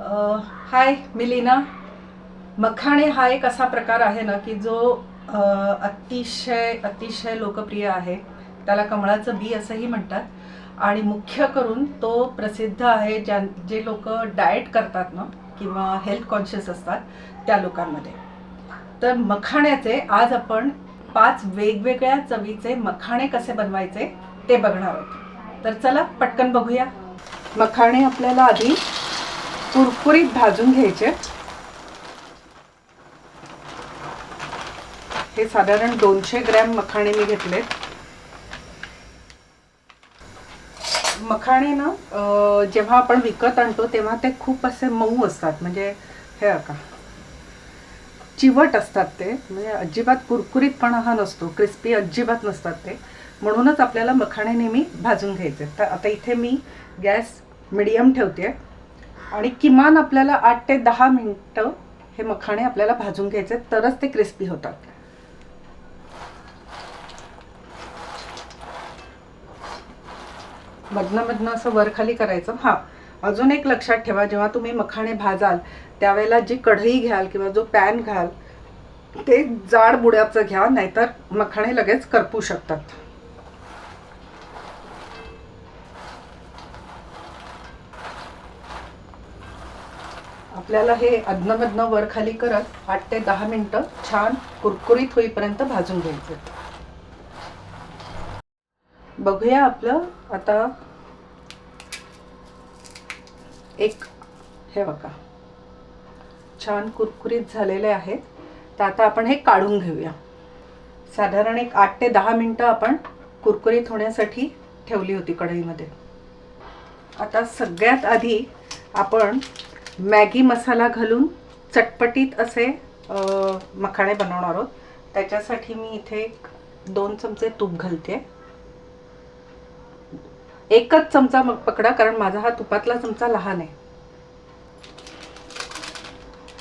हाय मी लीना मखाणे हा एक असा प्रकार आहे ना की जो अतिशय अतिशय लोकप्रिय आहे. त्याला कमळाचं बी असंही म्हणतात. आणि मुख्य करून तो प्रसिद्ध आहे ज्या जे लोक डाएट करतात ना किंवा हेल्थ कॉन्शियस असतात त्या लोकांमध्ये. तर मखाण्याचे आज आपण पाच वेगवेगळ्या चवीचे मखाणे कसे बनवायचे ते बघणार आहोत. तर चला पटकन बघूया. मखाणे आपल्याला आधी कुरकुरीत भाजून घ्यायचे. हे साधारण दोनशे ग्रॅम मखाणे मी घेतलेत. मखाणे ना जेव्हा आपण विकत आणतो तेव्हा ते खूप असे मऊ असतात. म्हणजे हे का चिवट असतात ते. म्हणजे अजिबात कुरकुरीतपणा हा नसतो. क्रिस्पी अजिबात नसतात ते. म्हणूनच आपल्याला मखाणे नेहमी भाजून घ्यायचे. तर आता इथे मी गॅस मिडियम ठेवते आणि किमान आपल्याला आठ ते दहा मिनटं हे मखाणे आपल्याला भाजून घ्यायचे तरच ते क्रिस्पी होतात. मधनं मधनं असं वरखाली करायचं. हां अजून एक लक्षात ठेवा जेव्हा तुम्ही मखाणे भाजाल त्यावेळेला जी कढई घ्याल किंवा जो पॅन घ्याल ते जाड बुड्याचं घ्या नाहीतर मखाणे लगेच करपू शकतात. आपल्याला हे अधनमधनं वर खाली करत आठ ते दहा मिनटं छान कुरकुरीत होईपर्यंत भाजून घ्यायचं. बघूया आपलं आता एक हे बघा. छान कुरकुरीत झालेले आहेत. तर आता आपण हे काढून घेऊया. साधारण एक आठ ते दहा मिनटं आपण कुरकुरीत होण्यासाठी ठेवली होती कढईमध्ये. आता सगळ्यात आधी आपण मॅगी मसाला घालून चटपटीत असे मखाणे बनवणार आहोत. त्याच्यासाठी मी इथे एक दोन चमचे तूप घालते. एकच चमचा मग पकडा कारण माझा हा तुपातला चमचा लहान आहे.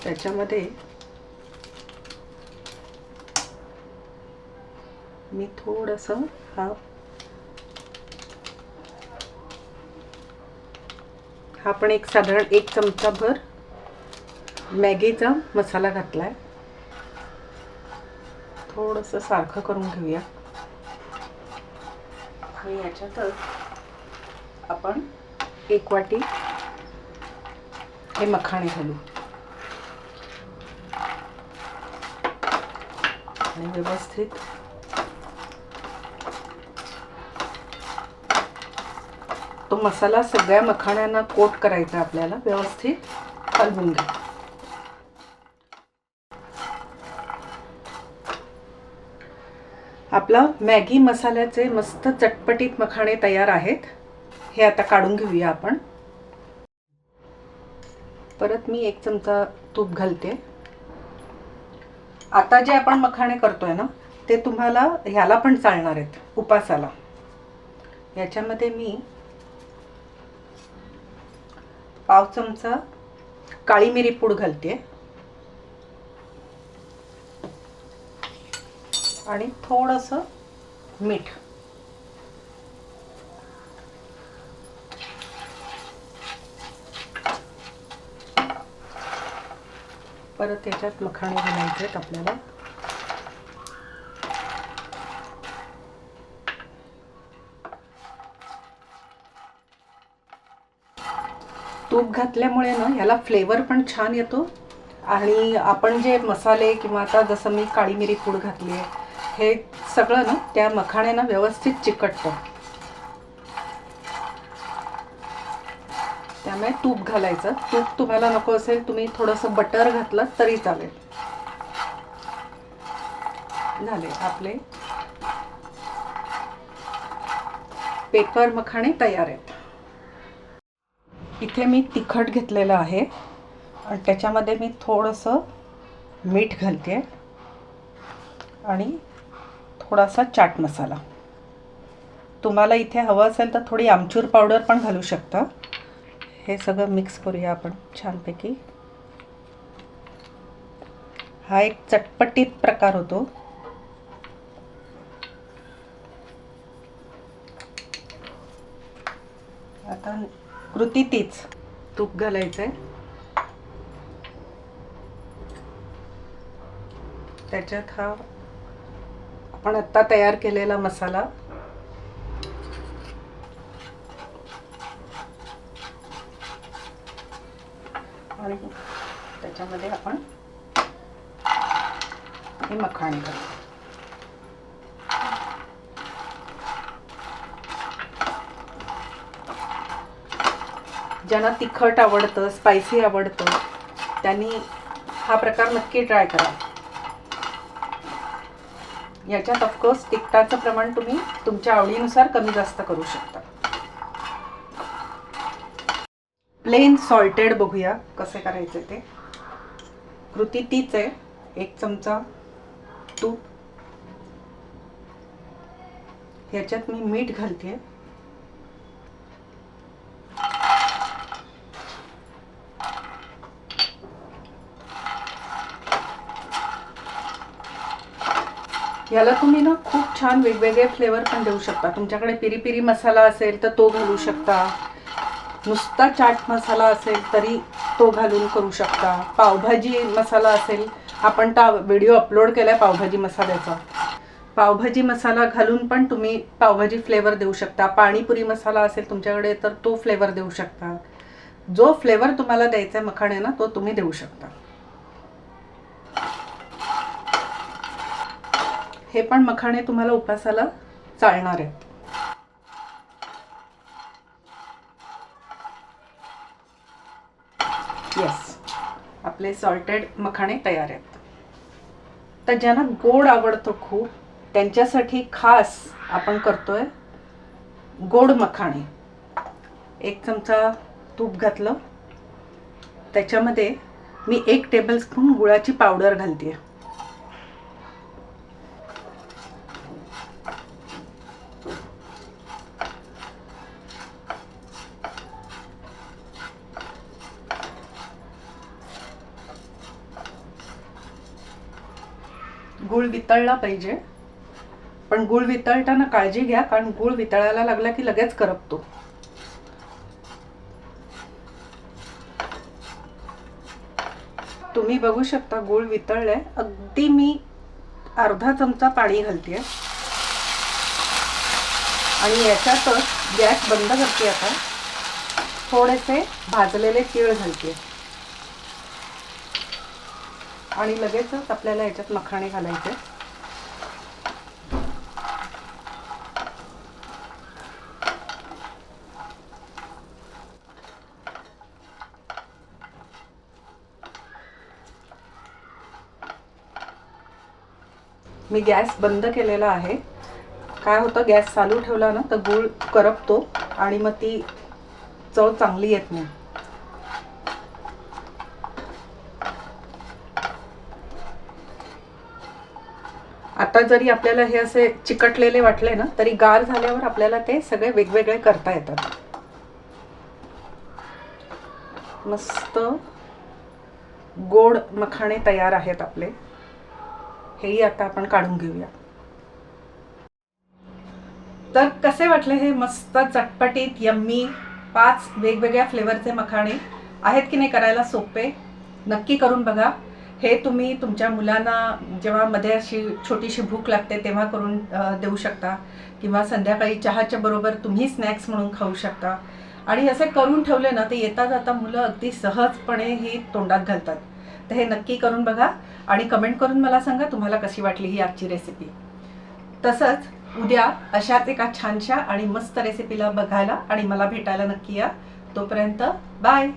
त्याच्यामध्ये मी थोडंसं हा हा पण एक साधारण एक चमचा भर मॅगीचा मसाला घातला आहे थोडंसं सारखं करून घेऊया. आणि याच्यातच आपण एक वाटी हे मखाणे घालू. आणि व्यवस्थित तो मसाला सगळ्या मखाण्यांना कोट करायचा आपल्याला व्यवस्थित हलवून घ्या. आपला मॅगी मसाल्याचे मस्त चटपटीत मखाणे तयार आहेत. हे आता काढून घेऊया आपण. परत मी एक चमचा तूप घालते. आता जे आपण मखाणे करतोय ना ते तुम्हाला ह्याला पण चालणार आहेत उपासाला. याच्यामध्ये मी पाव चमचा काळी मिरी पूड घालते. आणि थोडंसं मीठ. परत त्याच्यात मखाणे घालायचे आहेत आपल्याला. तूप घातल्यामुळे ना ह्याला फ्लेवर पण छान येतो. आणि आपण जे मसाले किंवा आता जसं मी काळी मिरी पूड घातली आहे हे सगळं ना त्या मखाण्यानं व्यवस्थित चिकटतं. त्यामुळे तूप घालायचं. तूप तुम्हाला नको असेल तुम्ही थोडंसं बटर घातलं तरी चालेल. झाले आपले. पेपर मखाणे तयार आहेत. इथे मी तिखट घेतलेलं आहे. आणि त्याच्यामध्ये मी थोडंसं मीठ घालते. आणि थोडासा चाट मसाला. तुम्हाला इथे हवं असेल तर थोडी आमचूर पावडर पण घालू शकता. हे सगळं मिक्स करूया आपण छानपैकी. हा एक चटपटीत प्रकार होतो. आता कृती तीच. तूप घालायचं आहे त्याच्यात हा आपण आत्ता तयार केलेला मसाला. आणि त्याच्यामध्ये आपण हे मखाणी घालू. ज्यांना तिखट आवडतं स्पायसी आवडतं त्यांनी हा प्रकार नक्की ट्राय करा. याच्यात ऑफकोर्स तिखटाचं प्रमाण तुम्ही तुमच्या आवडीनुसार कमी जास्त करू शकता. प्लेन सॉल्टेड बघूया कसे करायचे ते. कृती तीच आहे. एक चमचा तूप. ह्याच्यात मी मीठ घालते. याला तुम्ही ना खूप छान वेगवेगळे फ्लेवर पण देऊ शकता. तुमच्याकडे पिरी पिरी मसाला असेल तर तो घालू शकता. नुसता चाट मसाला असेल तरी तो घालून करू शकता. पावभाजी मसाला असेल आपण तर व्हिडिओ अपलोड केला आहे पावभाजी मसाल्याचा. पावभाजी मसाला घालून पण तुम्ही पावभाजी फ्लेवर देऊ शकता. पाणीपुरी मसाला असेल तुमच्याकडे तर तो फ्लेवर देऊ शकता. जो फ्लेवर तुम्हाला द्यायचा आहे मखाण्यानं तो तुम्ही देऊ शकता. हे पण मखाणे तुम्हाला उपासाला चालणार आहेत. येस आपले सॉल्टेड मखाणे तयार आहेत. तर ज्यांना गोड आवडतो खूप त्यांच्यासाठी खास आपण करतोय गोड मखाणे. एक चमचा तूप घातलं. त्याच्यामध्ये मी एक टेबलस्पून गुळाची पावडर घालते गुळ वितळला पाहिजे. पण गुळ वितळताना काळजी घ्या कारण गुळ वितळायला लागला की लगेच करपतो. तुम्ही बघू शकता गुळ वितळलाय. अगदी मी अर्धा चमचा पाणी घालते आणि याच्यातच गॅस बंद करते आता. थोडेसे भाजलेले तीळ घालते आणि लगेचच आपल्याला याच्यात मखाणे घालायचे. मी गॅस बंद केलेला आहे. काय होतं गॅस चालू ठेवला ना तर गूळ करपतो आणि मग ती चव चांगली येत नाही. आता जरी आपल्याला हे असे चिकटलेले वाटले ना तरी गार झाल्यावर आपल्याला ते सगळे वेगवेगळे करता येतात. मस्त गोड मखाणे तयार आहेत आपले. हेही आता आपण काढून घेऊया. तर कसे वाटले हे मस्त चटपटीत यम्मी पाच वेगवेगळ्या फ्लेवरचे मखाणे? आहेत की नाही करायला सोपे? नक्की करून बघा. हे तुम्ही तुमच्या मुलांना जेव्हा मध्ये अशी छोटीशी भूक लागते तेव्हा करून देऊ शकता. किंवा संध्याकाळी चहाच्या बरोबर तुम्ही स्नॅक्स म्हणून खाऊ शकता. आणि असे करून ठेवले ना ते येता जाता मुलं अगदी सहजपणे ही तोंडात घालतात. तर हे नक्की करून बघा आणि कमेंट करून मला सांगा तुम्हाला कशी वाटली ही आजची रेसिपी तसंच उद्या अशाच एका छानशा आणि मस्त रेसिपीला बघायला आणि मला भेटायला नक्की या. तोपर्यंत बाय